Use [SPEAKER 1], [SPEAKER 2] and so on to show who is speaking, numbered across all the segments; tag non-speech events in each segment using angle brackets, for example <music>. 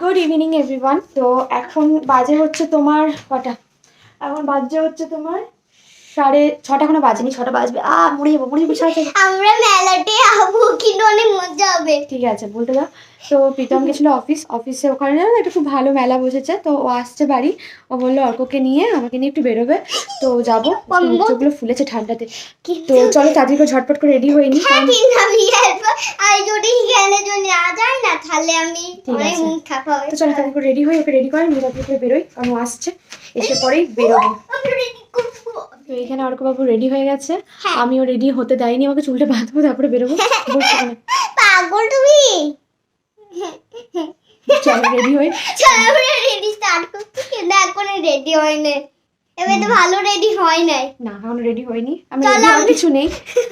[SPEAKER 1] Good evening everyone তো এখন বাজে হচ্ছে তোমার কটা? এখন বাজে হচ্ছে তোমার সাড়ে ছটা এখনও বাজেনি ছটা বাজবে আ মুড়ে যাব মুড়ে যাব সাড়ে
[SPEAKER 2] আমরা মেলাতে যাব কিন্তু অনেক মজা হবে
[SPEAKER 1] ঠিক আছে বলতে দাও তো প্রীতম গেছিল অফিস অফিসে ওখানে তো একটা খুব ভালো মেলা বসেছে তো ও আসছে বাড়ি ও বলল অর্ককে নিয়ে আমাকে নিয়ে একটু বেরোবে তো যাব? চোখগুলো ফুলেছে ঠান্ডাতে তো চলো তাড়াতাড়ি করে ঝটপট করে রেডি হয়ে নি
[SPEAKER 2] হ্যাঁ যদি এখানে যদি না যায় না তাহলে আমি
[SPEAKER 1] তো চলো তাড়াতাড়ি করে রেডি হয়ে ওকে রেডি করে নিয়ে তাড়াতাড়ি করে বেরোই কারণ ও আসছে এসে পরেই বেরোবো। তো এখানে অর্কবাবু রেডি হয়ে গেছে।
[SPEAKER 2] হ্যাঁ।
[SPEAKER 1] আমিও রেডি হতে দেয়নি আমাকে চুলটা বাঁধবো তারপরে বেরোবো। <laughs>
[SPEAKER 2] পাগল তুমি!
[SPEAKER 1] চলো রেডি হয়ে।
[SPEAKER 2] চলো আমরা রেডি স্টার্ট করছি। কিন্তু এখনও রেডি হয় না এবার তো ভালো রেডি হয় নাই।
[SPEAKER 1] না এখন রেডি হয়নি। আমি
[SPEAKER 2] চলো,
[SPEAKER 1] রেডি হওয়ার
[SPEAKER 2] আমি-
[SPEAKER 1] কিছু নেই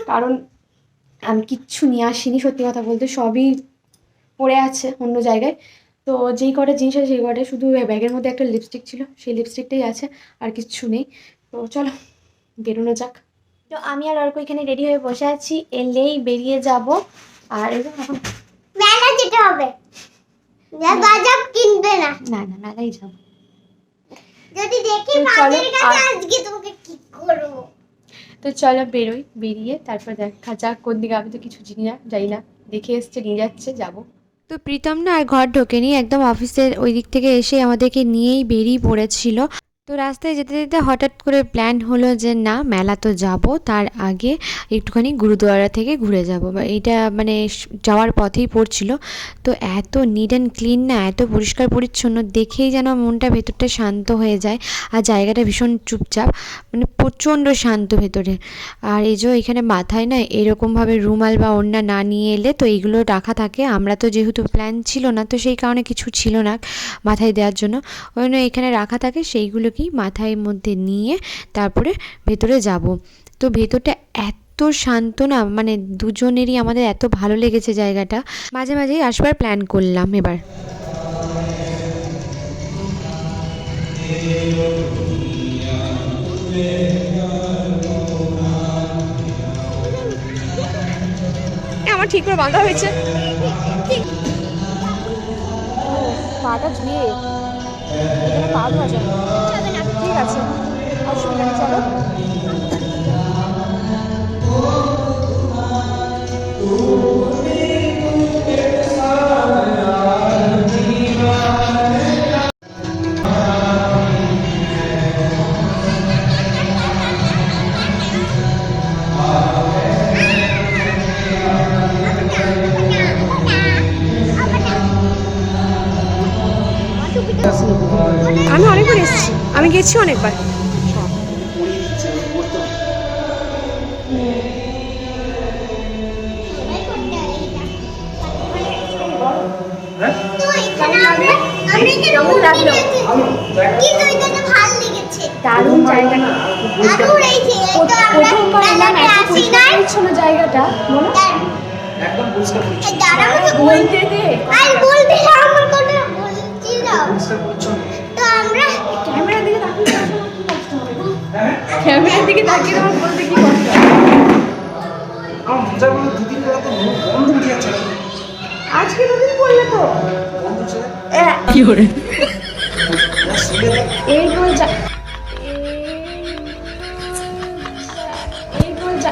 [SPEAKER 1] কারণ আমি কিচ্ছু নিয়ে আসিনি সত্যি কথা বলতে। সবই পড়ে আছে অন্য জায়গায়। তো যেই কটা জিনিস আছে সেই কটা। শুধু ব্যাগের মধ্যে একটা লিপস্টিক ছিল সেই লিপস্টিকটাই আছে আর কিচ্ছু নেই। তো চলো। বেরোনো যাক। তো আমি আর অর্ক এখানে রেডি হয়ে বসে আছি। এলেই বেরিয়ে যাব। আর এখন
[SPEAKER 2] মেলা যেতে হবে। বাজাব কিনবে না।
[SPEAKER 1] না না মেলাই যাব।
[SPEAKER 2] যদি দেখি
[SPEAKER 1] চলো,
[SPEAKER 2] কাছে আজকে তোমাকে কি করব?
[SPEAKER 1] তো চলো বেরোই বেরিয়ে তারপর দেখা যাক কোন দিকে। আমি তো কিছু চিনি না যাই না। দেখে এসছে নিয়ে যাচ্ছে যাব।
[SPEAKER 3] তো প্রীতম না আর ঘর ঢোকেনি একদম অফিসের ওই দিক থেকে এসে আমাদেরকে নিয়েই বেরিয়ে পড়েছিল। তো রাস্তায় যেতে যেতে হঠাৎ করে প্ল্যান হলো যে না, মেলা তো যাব, তার আগে একটুখানি গুরুদুয়ারা থেকে ঘুরে যাব। বা এইটা মানে যাওয়ার পথেই পড়ছিল। তো এত নিট অ্যান্ড ক্লিন না, এত পরিষ্কার পরিচ্ছন্ন দেখেই যেন মনটা ভেতরটা শান্ত হয়ে যায় আর জায়গাটা ভীষণ চুপচাপ মানে প্রচণ্ড শান্ত ভেতরে। আর এই যে এখানে মাথায় না এরকমভাবে রুমাল বা ওড়না না নিয়ে এলে তো এইগুলো রাখা থাকে। আমরা তো যেহেতু প্ল্যান ছিল না, তো সেই কারণে কিছু ছিল না মাথায় দেওয়ার জন্য। ওই জন্য এখানে রাখা থাকে সেইগুলোকেই মাথায় মধ্যে নিয়ে তারপরে ভেতরে যাব। তো ভেতরটা এত শান্ত না মানে দুজনেরই আমাদের এত ভালো লেগেছে জায়গাটা। মাঝে মাঝেই আসবার প্ল্যান করলাম এবার।
[SPEAKER 1] আমার ঠিক করে বাঁধা হয়েছে। পাটা ধুয়ে পা ধোয়া যায়। আছে অসুবিধা নেই চলো আমি অনেকবার এসেছি। আমি গেছি অনেকবার। দারুণ জায়গাটা প্রথমবার এলাম এত পরিষ্কার পরিচ্ছন্ন জায়গাটা বলো।
[SPEAKER 4] একদম পরিষ্কার পরিচ্ছন্ন
[SPEAKER 1] বলতে দে।
[SPEAKER 2] আর বলতে তো আমরা
[SPEAKER 1] ক্যামেরার দিকে তাকিয়ে তোমার কি কষ্ট হবে বল? ক্যামেরার দিকে তাকিয়ে তোমার বলতে কি কষ্ট
[SPEAKER 4] আমার মজা বলে দুদিন পরে তো বন্ধ উঠে যাচ্ছে।
[SPEAKER 1] আজকে দুদিন বললে তো। কি করে? এই বল যা। এই বল যা।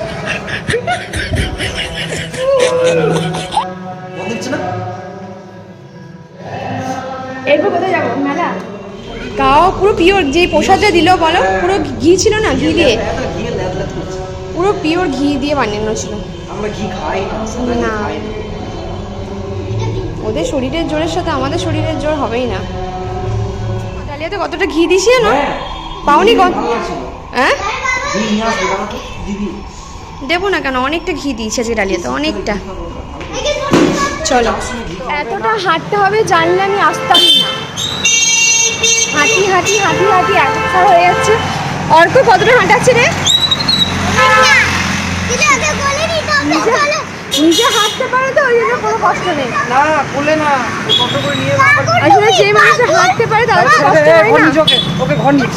[SPEAKER 1] <laughs> গাও পুরো পিওর যে প্রসাদটা দিল বলো পুরো ঘি ছিল না ঘি দিয়ে? পুরো পিওর ঘি দিয়ে বানানো ছিল।
[SPEAKER 4] আমরা ঘি খাই না
[SPEAKER 1] ওদের শরীরের জোরের সাথে আমাদের শরীরের জোর হবেই না। ডালিয়াতে কতটা ঘি দিছি না?
[SPEAKER 4] হ্যাঁ।
[SPEAKER 1] পাওনি কত? হ্যাঁ?
[SPEAKER 4] দিবি।
[SPEAKER 1] দেবো না কেন অনেকটা ঘি দিয়েছে আজকে ডালিয়াতে অনেকটা। চলো। এতটা হাঁটতে হবে জানলে আমি আসতাম না। হাঁটি হাঁটি হাঁটি হাঁটি এতটা হয়ে যাচ্ছে। অর্ক কতটা হাঁটাচ্ছে রে? নিজে হাঁটতে পারে তো ওই জন্য কোনো কষ্ট নেই।
[SPEAKER 4] না কোলে না কত করে নিয়ে
[SPEAKER 1] আসলে যে মানুষটা হাঁটতে পারে তার তো কষ্ট হয় না।
[SPEAKER 4] ওকে ঘর নিচ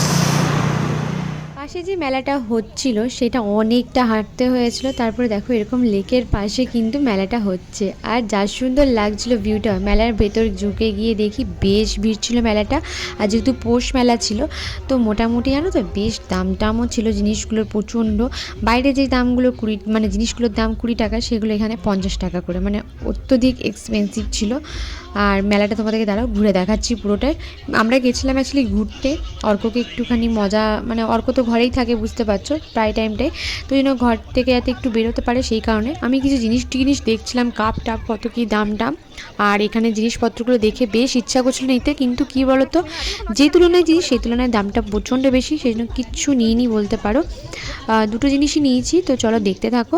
[SPEAKER 3] পাশে যে মেলাটা হচ্ছিল, সেটা অনেকটা হাঁটতে হয়েছিল। তারপরে দেখো এরকম লেকের পাশে কিন্তু মেলাটা হচ্ছে। আর যা সুন্দর লাগছিল ভিউটা, মেলার ভেতর ঢুকে গিয়ে দেখি বেশ ভিড় ছিল মেলাটা। আর যেহেতু পৌষ মেলা ছিল, তো মোটামুটি জানো তো বেশ দাম টামও ছিল জিনিসগুলোর প্রচণ্ড। বাইরে যে দামগুলো কুড়ি মানে জিনিসগুলোর দাম কুড়ি টাকা, সেগুলো এখানে পঞ্চাশ টাকা করে মানে অত্যধিক এক্সপেন্সিভ ছিল। আর মেলাটা তোমাদেরকে দাঁড়াও, ঘুরে দেখাচ্ছি পুরোটাই। আমরা গেছিলাম অ্যাকচুয়ালি ঘুরতে, অর্ককে একটুখানি মজা মানে অর্ক তো ঘরেই থাকে, বুঝতে পারছ, প্রায় টাইমটাই তো যেন ঘর থেকে যাতে একটু বেরোতে পারে সেই কারণে। আমি কিছু জিনিস টিনিস দেখছিলাম কাপ টাপ কত কী দাম টাম আর এখানে জিনিসপত্রগুলো দেখে বেশ ইচ্ছা করছিল নিতে, কিন্তু কি বলতো, যে তুলনায় জিনিস সেই তুলনায় দামটা প্রচণ্ড বেশি সেই জন্য কিচ্ছু নিইনি বলতে পারো। দুটো জিনিসই নিয়েছি, তো চলো দেখতে থাকো।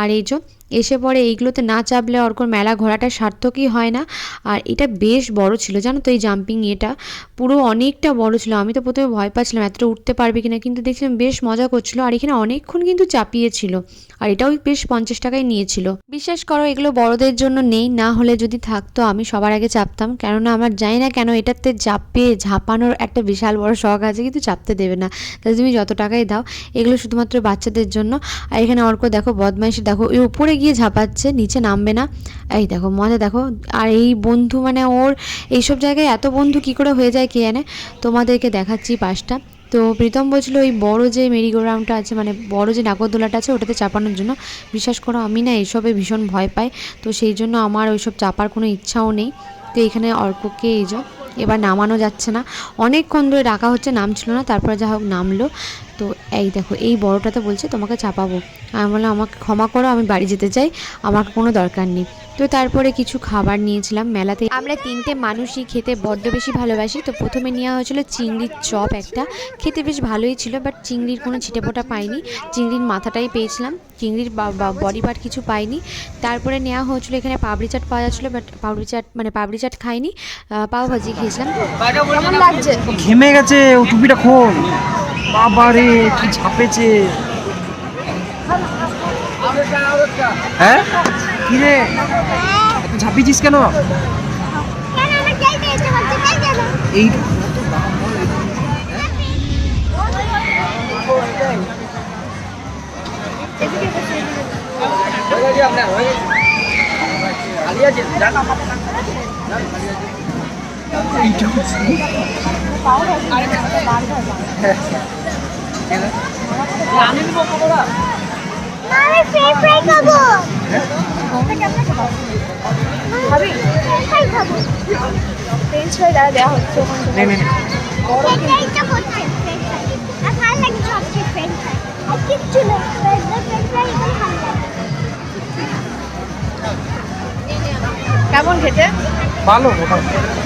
[SPEAKER 3] আর এই যে, এসে পরে এইগুলোতে না চাপলে অর্কর মেলা ঘোরাটা সার্থকই হয় না। আর এটা বেশ বড় ছিল, জানো তো এই জাম্পিং এটা? পুরো অনেকটা বড় ছিল, আমি তো প্রথমে ভয় পাচ্ছিলাম এতটা উঠতে পারবে কিনা, কিন্তু দেখছিলাম বেশ মজা করছিল, আর এখানে অনেকক্ষণ কিন্তু চাপিয়েছিল। আর এটাও বেশ পঞ্চাশ টাকায় নিয়েছিল। বিশ্বাস করো, এগুলো বড়দের জন্য নেই, না হলে যদি থাকতো, আমি সবার আগে চাপতাম। কেননা আমার জানি না কেন এটাতে চাপে, ঝাঁপানোর একটা বিশাল বড় শখ আছে, কিন্তু চাপতে দেবে না। তাহলে তুমি যত টাকাই দাও, এগুলো শুধুমাত্র বাচ্চাদের জন্য। আর এখানে অর্ক দেখো, বদমাইশি, দেখো ওই উপরে গিয়ে ঝাঁপাচ্ছে, নিচে নামবে না। এই দেখো, মজা দেখো। আর এই বন্ধু মানে ওর এইসব জায়গায় এত বন্ধু কি করে হয়ে যায় কে জানে? তোমাদেরকে দেখাচ্ছি পাশটা। তো প্রীতম বলছিল ওই বড় যে মেরিগোরামটা আছে মানে বড় যে নাগরদোলাটা আছে, ওটাতে চাপানোর জন্য বিশ্বাস করো, আমি না এসবে ভীষণ ভয় পাই। তো সেই জন্য আমার ওইসব চাপার কোনো ইচ্ছাও নেই। তো এখানে অর্ককে এই যে, এবার নামানো যাচ্ছে না। অনেকক্ষণ ধরে ডাকা হচ্ছে, নামছিল না। তারপরে যা হোক নামলো। তো এই দেখো এই বড়টাতে বলছে তোমাকে চাপাবো। আমি বললাম আমাকে ক্ষমা করো আমি বাড়ি যেতে চাই আমার কোনো দরকার নেই। তো তারপরে কিছু খাবার নিয়েছিলাম মেলাতে। আমরা তিনটে মানুষই খেতে বড্ড বেশি ভালোবাসি। তো প্রথমে নেওয়া হয়েছিল চিংড়ির চপ একটা। খেতে বেশ ভালোই ছিল বাট চিংড়ির কোনো ছিটেপোটা পাইনি। চিংড়ির মাথাটাই পেয়েছিলাম। চিংড়ির বডি পার্ট কিছু পাইনি। তারপরে নেওয়া হয়েছিল এখানে পাবড়ি চাট পাওয়া যাচ্ছিল বাট পাবড়ি চাট মানে পাবড়ি চাট খাইনি। পাও ভাজি খেয়েছিলাম।
[SPEAKER 1] কেমন লাগছে?
[SPEAKER 4] ঘেমে গেছে ও টুপিটা খোল। বাবা রে কি ঝাপেছে। হ্যাঁ? কি রে ঝাপিয়েছিস কেন? এই
[SPEAKER 2] আমি আর কিচ্ছু না
[SPEAKER 1] কেমন খেতে?
[SPEAKER 4] ভালো মোটামুটি।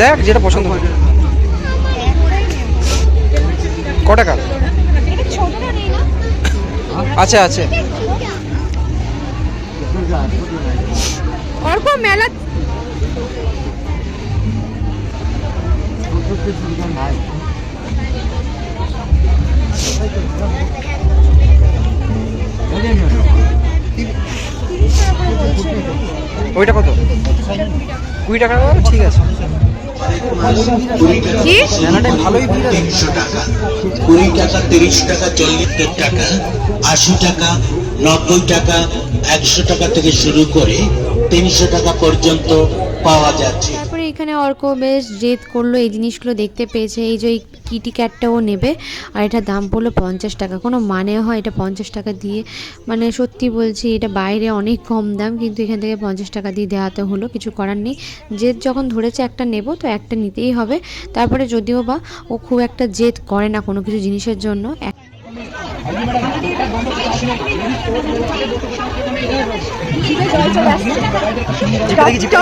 [SPEAKER 4] দেখ যেটা পছন্দ হয়। ক টাকা
[SPEAKER 1] ছোটটা
[SPEAKER 4] আছে আছে
[SPEAKER 1] অর্ক মেলা
[SPEAKER 4] ওইটা কত? কুড়ি টাকা ঠিক আছে।
[SPEAKER 5] তিনশো টাকা কুড়ি টাকা টাকা টাকা, আশি টাকা, নব্বই টাকা, একশো টাকা থেকে শুরু করে তিনশো টাকা পর্যন্ত পাওয়া যাচ্ছে।
[SPEAKER 3] এখানে অর্ক বেশ জেদ করল, এই জিনিসগুলো দেখতে পেয়েছে। এই যে কিটি ক্যাটটাও নেবে, আর এটার দাম পড়ল পঞ্চাশ টাকা। কোনো মানে হয় এটা পঞ্চাশ টাকা দিয়ে। মানে সত্যি বলছি, এটা বাইরে অনেক কম দাম, কিন্তু এখান থেকে পঞ্চাশ টাকা দিয়ে দেওয়াতে হলো, কিছু করার নেই। জেদ যখন ধরেছে একটা নেব, তো একটা নিতেই হবে। তারপরে যদিও বা ও খুব একটা জেদ করে না কোনো কিছু জিনিসের জন্য। এক-
[SPEAKER 4] জিপটা দেখি জিপটা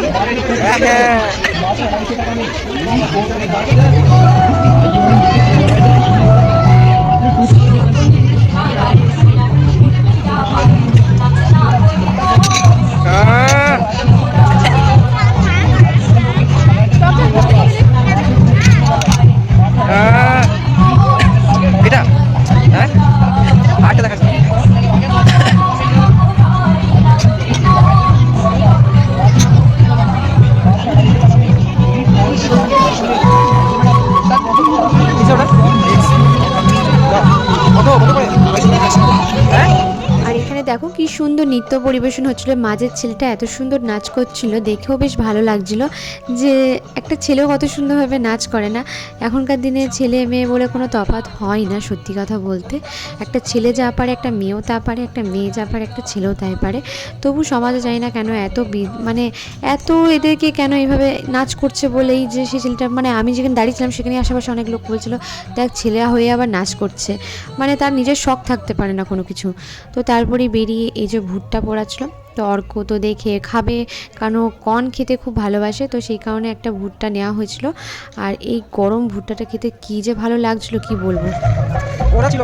[SPEAKER 4] হ্যাঁ
[SPEAKER 3] সুন্দর নৃত্য পরিবেশন হচ্ছিল। মাঝের ছেলেটা এত সুন্দর নাচ করছিল, দেখেও বেশ ভালো লাগছিল যে একটা ছেলেও কত সুন্দরভাবে নাচ করে না। এখনকার দিনে ছেলে মেয়ে বলে কোনো তফাৎ হয় না সত্যি কথা বলতে। একটা ছেলে যা পারে, একটা মেয়েও তা পারে, একটা মেয়ে যা পারে, একটা ছেলেও তাই পারে। তবু সমাজে জানি না কেন এত মানে এত এদেরকে কেন এইভাবে নাচ করছে বলেই যে সেই ছেলেটা মানে আমি যেখানে দাঁড়িয়েছিলাম সেখানে আশেপাশে অনেক লোক বলছিল, দেখ, ছেলে হয়ে আবার নাচ করছে। মানে তার নিজের শখ থাকতে পারে না কোনো কিছু। তো তারপরে বেরিয়ে এই যে ভুট্টা পোড়াচ্ছিল। তো অর্ক তো দেখে খাবে, কারণ কর্ন খেতে খুব ভালোবাসে, তো সেই কারণে একটা ভুট্টা নেওয়া হয়েছিল। আর এই গরম ভুট্টাটা খেতে কী যে ভালো লাগছিল কি বলব?
[SPEAKER 4] ওরা ছিল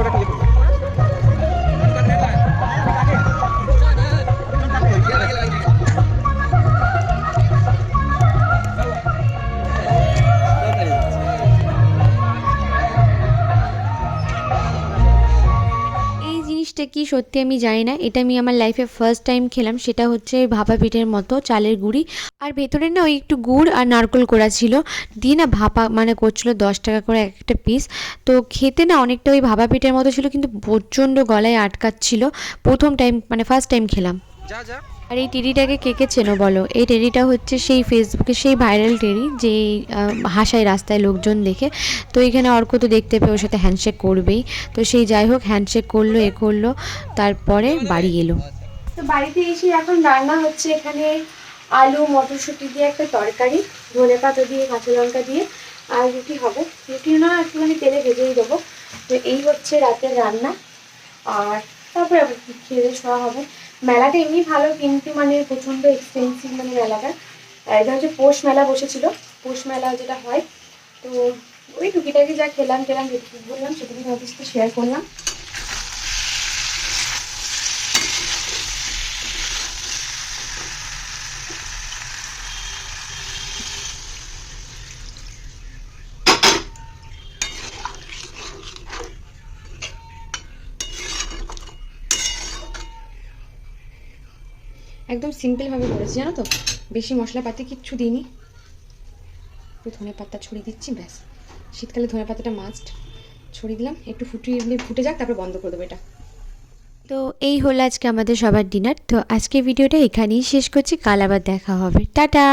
[SPEAKER 3] জিনিসটা কি সত্যি আমি জানি না। এটা আমি আমার লাইফে ফার্স্ট টাইম খেলাম, সেটা হচ্ছে ভাপা পিঠের মতো, চালের গুঁড়ি। আর ভেতরে না ওই একটু গুড় আর নারকল করা ছিল। দিয়ে না ভাপা মানে করছিল দশ টাকা করে এক একটা পিস তো খেতে না অনেকটা ওই ভাপা পিঠের মতো ছিল, কিন্তু প্রচণ্ড গলায় আটকাচ্ছিল। প্রথম টাইম মানে ফার্স্ট টাইম খেলাম।
[SPEAKER 4] যা যা।
[SPEAKER 3] আর এই টেরিটাকে কে কে চেনো বলো? এই টেরিটা হচ্ছে সেই ফেসবুকে সেই ভাইরাল টেরি যে হাসায় রাস্তায় লোকজন দেখে। তো এখানে অর্ক তো দেখতে পেয়ে ওর সাথে হ্যান্ডশেক করবেই। তো সেই যাই হোক হ্যান্ডশেক করল, এ করল, তারপরে বাড়ি এলো।
[SPEAKER 1] তো বাড়িতে এসে এখন রান্না হচ্ছে এখানে আলু, মটরশুঁটি দিয়ে একটা তরকারি, ধনে পাতা দিয়ে, কাঁচা লঙ্কা দিয়ে, আর রুটি হবে। রুটি না, একটুখানি তেলে ভেজেই দেবো। তো এই হচ্ছে রাতের রান্না। আর তারপরে আবার খেয়ে শোয়া হবে। মেলাটা এমনি ভালো, কিন্তু মানে প্রচণ্ড এক্সপেন্সিভ মানে মেলাটা। এটা হচ্ছে পৌষ মেলা বসেছিল। পৌষ মেলা যেটা হয়। তো ওই টুকিটাকি যা খেলাম খেলাম, যেটুকু বললাম সেটুকু তোমাদের সাথে শেয়ার করলাম। একদম সিম্পলভাবে করেছি, জানো তো? বেশি মশলাপাতি কিচ্ছু দিইনি। একটু ধনে পাতা ছড়িয়ে দিচ্ছি, ব্যাস। শীতকালে ধনে পাতাটা মাস্ট ছড়িয়ে দিলাম, একটু ফুটিয়ে ফুটে যাক, তারপর বন্ধ করে দেবো এটা।
[SPEAKER 3] তো এই হলো আজকে আমাদের সবার ডিনার তো আজকে ভিডিওটা এখানেই শেষ করছি, কাল আবার দেখা হবে। টাটা!